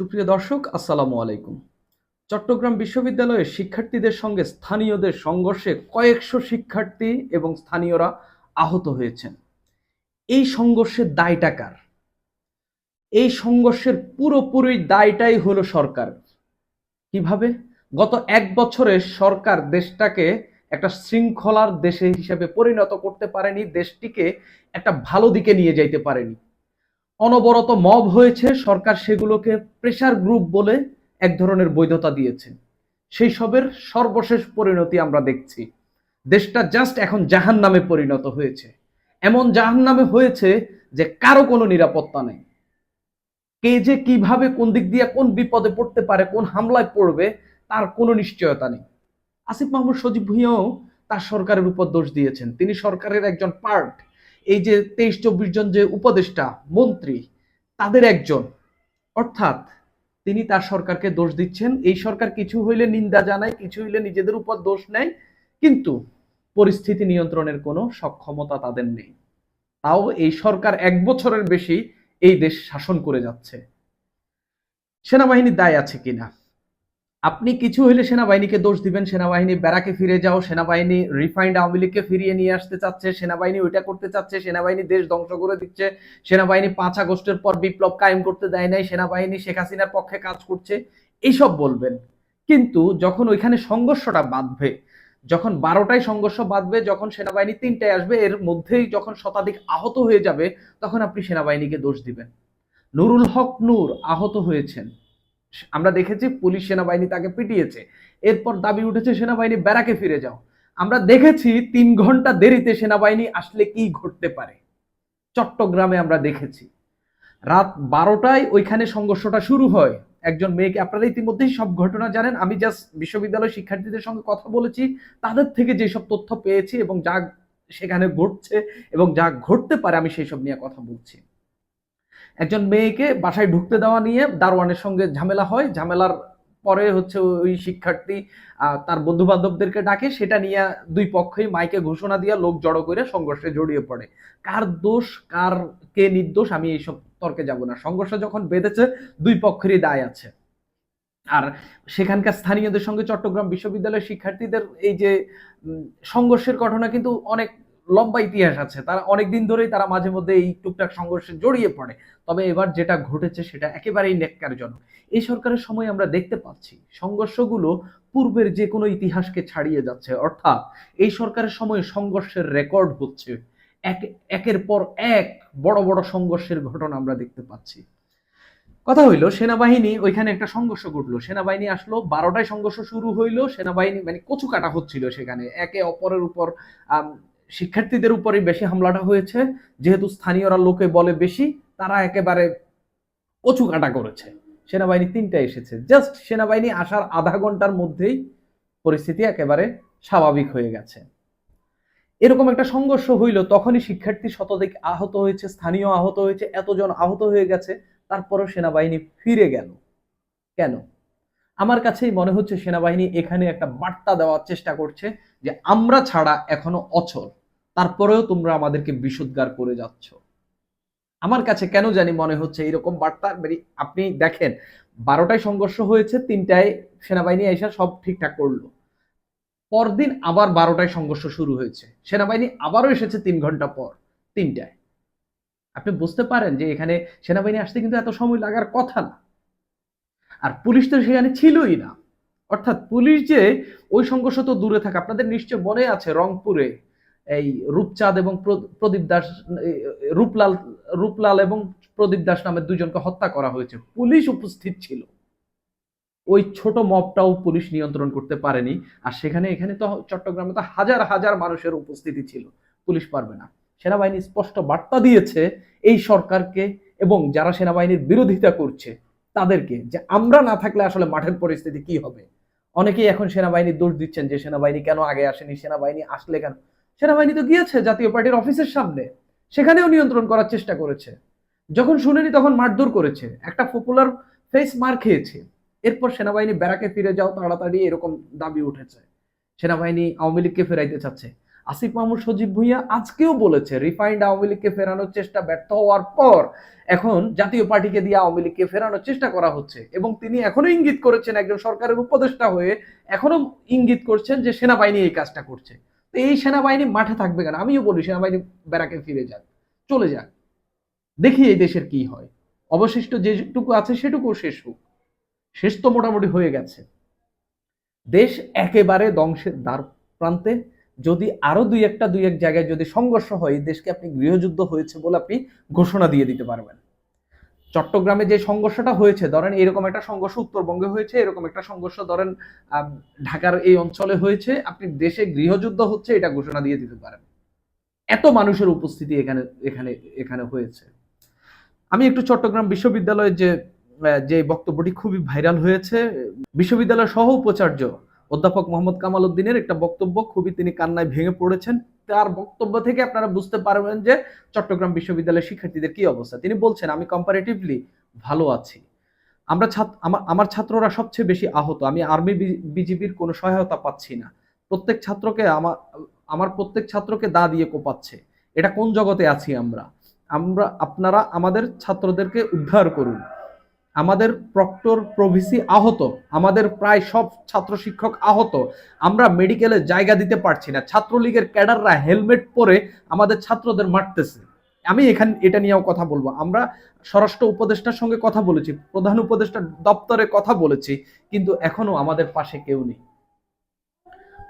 সুপ্রিয় দর্শক, আসসালামু আলাইকুম। চট্টগ্রাম বিশ্ববিদ্যালয়ের শিক্ষার্থীদের সঙ্গে স্থানীয়দের সংঘর্ষে কয়েকশো শিক্ষার্থী এবং স্থানীয়রা আহত হয়েছেন। এই সংঘর্ষের দায়টা কার? এই সংঘর্ষের পুরোপুরি দায়টাই হলো সরকার। কীভাবে? গত এক বছরে সরকার দেশটাকে একটা শৃঙ্খলার দেশে হিসেবে পরিণত করতে পারেনি, দেশটিকে একটা ভালো দিকে নিয়ে যাইতে পারেনি। অনবরত মব হয়েছে, সরকার সেগুলোকে প্রেসার গ্রুপ বলে এক ধরনের বৈধতা দিয়েছে। সেই সবের সর্বশেষ পরিণতি আমরা দেখছি। দেশটা জাস্ট এখন জাহান নামে পরিণত হয়েছে। এমন জাহান নামে হয়েছে যে কারও কোনো নিরাপত্তা নেই। কে যে কীভাবে কোন দিক দিয়ে কোন বিপদে পড়তে পারে, কোন হামলায় পড়বে, তার কোনো নিশ্চয়তা নেই। আসিফ মাহমুদ সজীব ভুঁইয়াও তার সরকারের উপর দোষ দিয়েছেন। তিনি সরকারের একজন পার্ট এই যে তেইশ, চব্বিশ জন যে উপদেষ্টা, মন্ত্রী, তাদের একজন। অর্থাৎ তিনি তার সরকারকে দোষ দিচ্ছেন। এই সরকার কিছু হইলে নিন্দা জানায়, কিছু হইলে নিজেদের উপর দোষ নেয়, কিন্তু পরিস্থিতি নিয়ন্ত্রণের কোনো সক্ষমতা তাদের নেই। তাও এই সরকার এক বছরের বেশি এই দেশ শাসন করে যাচ্ছে। সেনাবাহিনীর দায় আছে কিনা? আপনি কিছু হইলে সেনাবাহিনীকে দোষ দিবেন। সেনাবাহিনী ব্যারাকে ফিরে যাও। সেনাবাহিনী রিফাইন্ড আওয়ামী লীগকে ফিরিয়ে নিয়ে আসতে চাচ্ছে। সেনাবাহিনী ওইটা করতে চাচ্ছে। সেনাবাহিনী দেশ ধ্বংস করে দিচ্ছে। সেনাবাহিনী পাঁচ আগস্টের পর বিপ্লব কায়েম করতে দেয় নাই। সেনাবাহিনী শেখ হাসিনার পক্ষে কাজ করছে। এইসব বলবেন। কিন্তু যখন ওইখানে সংঘর্ষটা বাঁধবে, যখন বারোটায় সংঘর্ষ বাঁধবে, যখন সেনাবাহিনী তিনটায় আসবে, এর মধ্যেই যখন শতাধিক আহত হয়ে যাবে, তখন আপনি সেনাবাহিনীকে দোষ দিবেন। নুরুল হক নূর আহত হয়েছেন। আমরা দেখেছি পুলিশ সেনাবাহিনী তাকে পিটিয়েছে। এরপর দাবি উঠেছে, সেনাবাহিনী, ব্যারাকে ফিরে যাও। আমরা দেখেছি তিন ঘণ্টা দেরিতে সেনাবাহিনী আসলে কি ঘটতে পারে। চট্টগ্রামে আমরা দেখেছি, রাত বারোটায় ওইখানে সংঘর্ষটা শুরু হয়। একজন মেয়েকে আপনারা ইতিমধ্যেই সব ঘটনা জানেন। আমি জাস্ট বিশ্ববিদ্যালয় শিক্ষার্থীদের সঙ্গে কথা বলেছি। তাদের থেকে যেসব তথ্য পেয়েছি এবং যা সেখানে ঘটছে এবং যা ঘটতে পারে, আমি সেই সব নিয়ে কথা বলছি। একজন মেয়েকে বাসায় ঢুকতে দেওয়া নিয়ে দারোয়ানের সঙ্গে ঝামেলা হয়। ঝামেলার পরে হচ্ছে ওই শিক্ষার্থী তার বন্ধু বান্ধবদেরকে ডাকে। সেটা নিয়ে দুই পক্ষই মাইকে ঘোষণা দিয়ে লোক জড়ো করে সংঘর্ষে জড়িয়ে পড়ে। কার দোষ, কার কে নির্দোষ, আমি এইসব তর্কে যাব না। সংঘর্ষ যখন বেঁধেছে, দুই পক্ষেরই দায় আছে। আর সেখানকার স্থানীয়দের সঙ্গে চট্টগ্রাম বিশ্ববিদ্যালয়ের শিক্ষার্থীদের এই যে সংঘর্ষের ঘটনা কিন্তু অনেক লম্বা ইতিহাস আছে। তারা অনেকদিন ধরেই তারা মাঝে মধ্যে এই টুকটাক সংঘর্ষে জড়িয়ে পড়ে। তবে এবার যেটা ঘটেছে সেটা একেবারেই নেককারজনক এই সরকারের সময় আমরা দেখতে পাচ্ছি, সংঘর্ষগুলো পূর্বের যে কোনো ইতিহাসকে ছাড়িয়ে যাচ্ছে। অর্থাৎ এই সরকারের সময় সংঘর্ষের রেকর্ড হচ্ছে। এক, একের পর এক বড় বড় সংঘর্ষের ঘটনা আমরা দেখতে পাচ্ছি। কথা হইল, সেনাবাহিনী, ওইখানে একটা সংঘর্ষ ঘটলো। সেনাবাহিনী আসলো, বারোটায় সংঘর্ষ শুরু হইল। সেনাবাহিনী মানে কচু কাটা হচ্ছিল সেখানে। একে অপরের উপর শিক্ষার্থীদের উপরই বেশি হামলাটা হয়েছে। যেহেতু স্থানীয়রা লোকে বলে বেশি, তারা একেবারে কচু কাটা করেছে। সেনাবাহিনী তিনটা এসেছে। জাস্ট সেনাবাহিনী আসার আধা ঘণ্টার মধ্যেই পরিস্থিতি একেবারে স্বাভাবিক হয়ে গেছে। এরকম একটা সংঘর্ষ হইল, তখনই শিক্ষার্থী শতদিক আহত হয়েছে, স্থানীয় আহত হয়েছে, এতজন আহত হয়ে গেছে, তারপরও সেনাবাহিনী ফিরে গেল। কেন? আমার কাছেই মনে হচ্ছে সেনাবাহিনী এখানে একটা বার্তা দেওয়ার চেষ্টা করছে যে আমরা ছাড়া এখনও অচল। তারপরেও তোমরা আমাদেরকে বিশুদ্ধার করে যাচ্ছ। আমার কাছে কেন জানি মনে হচ্ছে এরকম বার্তা মানে আপনি দেখেন, বারোটায় সংঘর্ষ হয়েছে, তিনটায় সেনাবাহিনী এসে সব ঠিকঠাক করল। পরদিন আবার বারোটায় সংঘর্ষ শুরু হয়েছে। সেনাবাহিনী আবারও এসেছে তিন ঘণ্টা পর, তিনটায়। আপনি বুঝতে পারেন যে এখানে সেনাবাহিনী আসতে কিন্তু এত সময় লাগার কথা না। আর পুলিশ তো সেখানে ছিলই না। অর্থাৎ পুলিশ যে ওই সংঘর্ষ তো দূরে থাকে, আপনাদের নিশ্চয় মনে আছে রংপুরে এই রূপচাঁদ এবং প্রদীপ দাস রূপলাল রূপলাল এবং প্রদীপ দাস নামের দুজনকে হত্যা করা হয়েছে। পুলিশ উপস্থিত ছিল। ওই ছোট মপটাও পুলিশ নিয়ন্ত্রণ করতে পারেনি। আর সেখানে, এখানে তো চট্টগ্রামে তো হাজার হাজার মানুষের উপস্থিতি ছিল। পুলিশ পারবে না। সেনাবাহিনী স্পষ্ট বার্তা দিয়েছে, এই সরকারকে এবং যারা সেনাবাহিনীর বিরোধিতা করছে, তাদেরকে যে আমরা না থাকলে আসলে মাঠের পরিস্থিতি কি হবে? অনেকেই এখন সেনাবাহিনী দোষ দিচ্ছেন যে সেনাবাহিনী কেন আগে আসেনি, সেনাবাহিনী আসলে কেন? সেনাবাহিনী তো গিয়েছে জাতীয় পার্টির অফিসের সামনে। সেখানেও নিয়ন্ত্রণ করার চেষ্টা করেছে। যখন শুনেনি তখন মারধর করেছে। একটা পপুলার ফেস মার খেয়েছে। এরপর সেনাবাহিনী ব্যারাকে ফিরে যাও, তাড়াতাড়ি এরকম দাবি উঠেছে। সেনাবাহিনী আওয়ামী লীগকে ফেরাইতে চাচ্ছে। আসিফ মাহমুদ সজীব ভুইয়া আজকেও বলেছে রিফাইন্ড আওয়ামী লীগকে ফেরানোর চেষ্টা ব্যর্থ হওয়ার পর এখন জাতীয় পার্টিকে দিয়ে আওয়ামী লীগকে ফেরানোর চেষ্টা করা হচ্ছে। এবং তিনি এখনও ইঙ্গিত করেছেন, একজন সরকারের উপদেষ্টা হয়ে এখনও ইঙ্গিত করছেন যে সেনাবাহিনী এই কাজটা করছে। এই সেনাবাহিনী মাঠে থাকবে কেন? আমিও বলি, সেনাবাহিনী ব্যারাকে ফিরে যাক, চলে যাক, দেখি এই দেশের কি হয়। অবশিষ্ট যেটুকু আছে সেটুকু শেষ হোক। শেষ তো মোটামুটি হয়ে গেছে। দেশ একেবারে ধ্বংসের দ্বার প্রান্তে, যদি আরও দুই একটা, দুই এক জায়গায় যদি সংঘর্ষ হয় দেশকে আপনি গৃহযুদ্ধ হয়েছে বলে আপনি ঘোষণা দিয়ে দিতে পারবেন। চট্টগ্রামে যে সংঘর্ষটা হয়েছে, ধরেন এরকম একটা সংঘর্ষ উত্তরবঙ্গে হয়েছে, এরকম একটা সংঘর্ষ ধরেন ঢাকার এই অঞ্চলে হয়েছে, আপনি দেশে গৃহযুদ্ধ হচ্ছে এটা ঘোষণা দিয়ে দিতে পারেন। এত মানুষের উপস্থিতি এখানে এখানে এখানে হয়েছে। আমি একটু চট্টগ্রাম বিশ্ববিদ্যালয়ের যে যে বক্তব্যটি খুবই ভাইরাল হয়েছে বিশ্ববিদ্যালয়ের সহ উপাচার্য অধ্যাপক মোহাম্মদ কামাল উদ্দিনের একটা বক্তব্য, খুবই তিনি কান্নায় ভেঙে পড়েছেন। তার বক্তব্য থেকে আপনারা বুঝতে পারবেন যে চট্টগ্রাম বিশ্ববিদ্যালয়ের শিক্ষার্থীদের কি অবস্থা। তিনি বলছেন, আমি কম্পারেটিভলি ভালো আছি। আমরা আমার আমার ছাত্ররা সবচেয়ে বেশি আহত। আমি আর্মি বিজিবির কোনো সহায়তা পাচ্ছি না। প্রত্যেক ছাত্রকে আমার আমার প্রত্যেক ছাত্রকে দা দিয়ে কোপাচ্ছে। এটা কোন জগতে আছি আমরা? আমরা, আপনারা আমাদের ছাত্রদেরকে উদ্ধার করুন। আমাদের প্রক্টর প্রভিসি আহত, আমাদের প্রায় সব ছাত্র শিক্ষক আহত, আমরা মেডিকেলে জায়গা দিতে পারছি না। ছাত্রলীগের ক্যাডাররা হেলমেট পরে আমাদের ছাত্রদের মারতেছে। আমি এখানে এটা নিয়েও কথা বলব। আমরা স্বরাষ্ট্র উপদেষ্টার সঙ্গে কথা বলেছি, প্রধান উপদেষ্টার দপ্তরে কথা বলেছি, কিন্তু এখনও আমাদের পাশে কেউ নেই।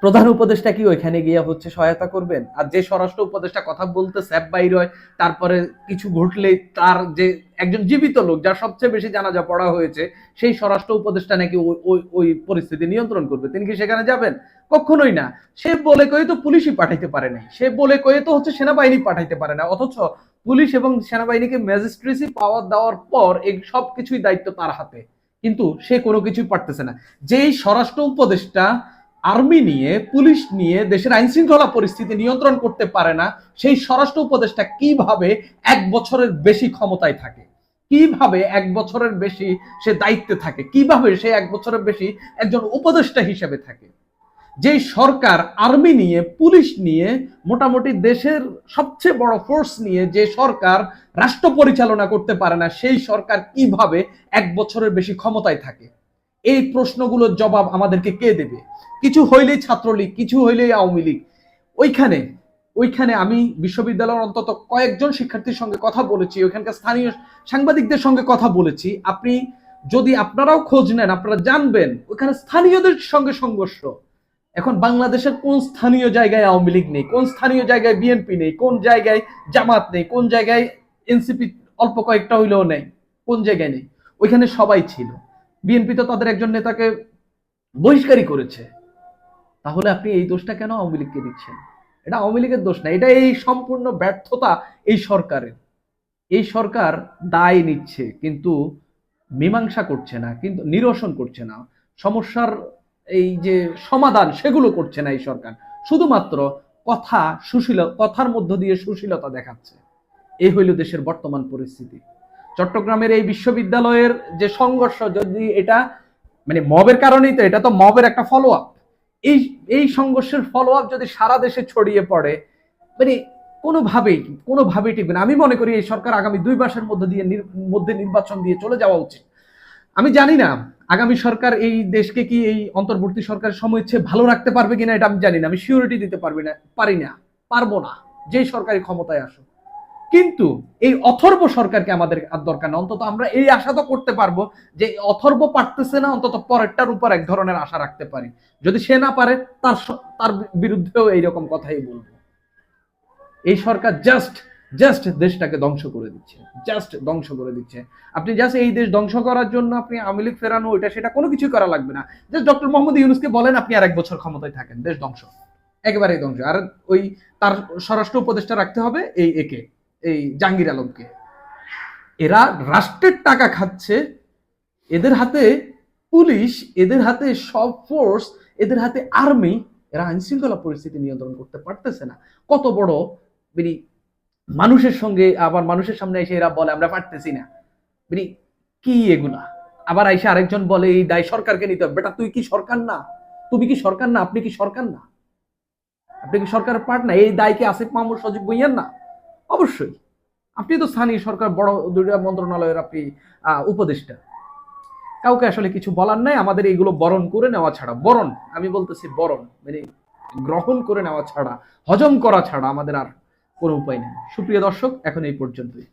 প্রধান উপদেষ্টা কি ওইখানে গিয়ে হচ্ছে সহায়তা করবেন? আর যে স্বরাষ্ট্র উপদেষ্টা কথা বলতে স্যাপ বাইর হয়, তারপরে কিছু ঘটলে তার যে একজন জীবিত লোক, যার সবচেয়ে বেশি জানাজা পড়া হয়েছে, সেই স্বরাষ্ট্র উপদেষ্টা নাকি ওই ওই- পরিস্থিতি নিয়ন্ত্রণ করবে? তিনি কি সেখানে যাবেন? কখনোই না। সে বলে কয়ে তো পুলিশই পাঠাইতে পারে নাই। সে বলে কয়ে তো হচ্ছে সেনাবাহিনী পাঠাইতে পারে না। অথচ পুলিশ এবং সেনাবাহিনীকে ম্যাজিস্ট্রেসি পাওয়ার দেওয়ার পর এই সব কিছুই দায়িত্ব তার হাতে। কিন্তু সে কোনো কিছুই পারতেছে না। যেই স্বরাষ্ট্র উপদেষ্টা আর্মি নিয়ে, পুলিশ নিয়ে দেশের আইন শৃঙ্খলা পরিস্থিতি নিয়ন্ত্রণ করতে পারে না, সেই স্বরাষ্ট্র উপদেষ্টা কীভাবে এক বছরের বেশি ক্ষমতায় থাকে? কীভাবে এক বছরের বেশি সে দায়িত্বে থাকে? কীভাবে সে এক বছরের বেশি একজন উপদেষ্টা হিসেবে থাকে? যেই সরকার আর্মি নিয়ে, পুলিশ নিয়ে, মোটামুটি দেশের সবচেয়ে বড় ফোর্স নিয়ে যে সরকার রাষ্ট্র পরিচালনা করতে পারে না, সেই সরকার কীভাবে এক বছরের বেশি ক্ষমতায় থাকে? এই প্রশ্নগুলোর জবাব আমাদেরকে কে দেবে? কিছু হইলেই ছাত্রলীগ, কিছু হইলেই আওয়ামী লীগ। ওইখানে ওইখানে আমি বিশ্ববিদ্যালয়ের অন্তত কয়েকজন শিক্ষার্থীর সঙ্গে কথা বলেছি, ওইখানকার স্থানীয় সাংবাদিকদের সঙ্গে কথা বলেছি। আপনি যদি আপনারাও খোঁজ নেন, আপনারা জানবেন, ওইখানে স্থানীয়দের সঙ্গে সংঘর্ষ। এখন বাংলাদেশের কোন স্থানীয় জায়গায় আওয়ামী লীগ নেই? কোন স্থানীয় জায়গায় বিএনপি নেই? কোন জায়গায় জামাত নেই? কোন জায়গায় এনসিপি অল্প কয়েকটা হইলেও নেই? কোন জায়গায় নেই? ওইখানে সবাই ছিল। বিএনপি তো তাদের একজন নেতাকে বহিষ্কারই করেছে। তাহলে আপনি এই দোষটা কেন আওয়ামী লীগকে দিচ্ছেন? এটা আওয়ামী লীগের দোষ না, এটা এই সম্পূর্ণ ব্যর্থতা এই সরকারের। এই সরকার দায় নিচ্ছে, কিন্তু মীমাংসা করছে না, কিন্তু নিরসন করছে না। সমস্যার এই যে সমাধান, সেগুলো করছে না এই সরকার। শুধুমাত্র কথা সুশীল কথার মধ্য দিয়ে সুশীলতা দেখাচ্ছে। এই হইল দেশের বর্তমান পরিস্থিতি। চট্টগ্রামের এই বিশ্ববিদ্যালয়ের যে সংঘর্ষ, যদি এটা মানে মবের কারণেই তো, এটা তো মবের একটা ফলো আপ এই এই সংঘর্ষের ফলো আপ যদি সারা দেশে ছড়িয়ে পড়ে মানে কোনোভাবেই কোনোভাবেই টিকবে না। আমি মনে করি এই সরকার আগামী দুই মাসের মধ্যে দিয়ে মধ্যে নির্বাচন দিয়ে চলে যাওয়া উচিত। আমি জানি না, আগামী সরকার এই দেশকে কি এই অন্তর্বর্তী সরকারের সময় ইচ্ছে ভালো রাখতে পারবে কিনা, এটা আমি জানি না। আমি সিউরিটি দিতে পারবি না, পারি না, পারব না। যেই সরকারি ক্ষমতায় আসুক। কিন্তু এই অথর্ব সরকারকে আমাদের আর দরকার না অন্তত আমরা এই আশা তো করতে পারব যে অথর্ব পারতেছে না, অন্তত পরেরটার উপর এক ধরনের আশা রাখতে পারি। যদি সে না পারে, তার তার বিরুদ্ধেও এইরকম কথাই বলব। এই সরকার জাস্ট জাস্ট দেশটাকে ধ্বংস করে দিচ্ছে। জাস্ট ধ্বংস করে দিচ্ছে। আপনি জাস্ট এই দেশ ধ্বংস করার জন্য আপনি আওয়ামী লীগ ফেরানো, ওইটা সেটা কোনো কিছু করা লাগবে না। জাস্ট ডক্টর মোহাম্মদ ইউনুসকে বলেন, আপনি আর এক বছর ক্ষমতায় থাকেন। দেশ ধ্বংস। একেবারেই ধ্বংস। আর ওই তার স্বরাষ্ট্র উপদেষ্টা রাখতে হবে এই একে। এই জাহাঙ্গীর আলমকে। এরা রাষ্ট্রের টাকা খাচ্ছে, এদের হাতে পুলিশ, এদের হাতে সব ফোর্স এদের হাতে আর্মি এরা আইন শৃঙ্খলা পরিস্থিতি নিয়ন্ত্রণ করতে পারতেছে না। কত বড় মানে মানুষের সঙ্গে আবার মানুষের সামনে এসে এরা বলে, আমরা পারতেছি না। মানে কি এগুলা? আবার এসে আরেকজন বলে, এই দায় সরকারকে নিতে হবে। বেটা, তুই কি সরকার না? তুমি কি সরকার না? আপনি কি সরকার না? আপনি কি সরকারের পার্ট না? এই দায় কি আসিফ মাহমুদ সজীব ভুইয়ার না? অবশ্যই। আপনি তো স্থানীয় সরকার, বড় দুইটা মন্ত্রণালয়ের আপনি উপদেষ্টা। কাউকে আসলে কিছু বলার নাই, আমাদের এইগুলো বরণ করে নেওয়া ছাড়া। বরণ, আমি বলতেছি বরণ মানে গ্রহণ করে নেওয়া ছাড়া, হজম করা ছাড়া আমাদের আর কোনো উপায় নেই। সুপ্রিয় দর্শক, এখন এই পর্যন্তই।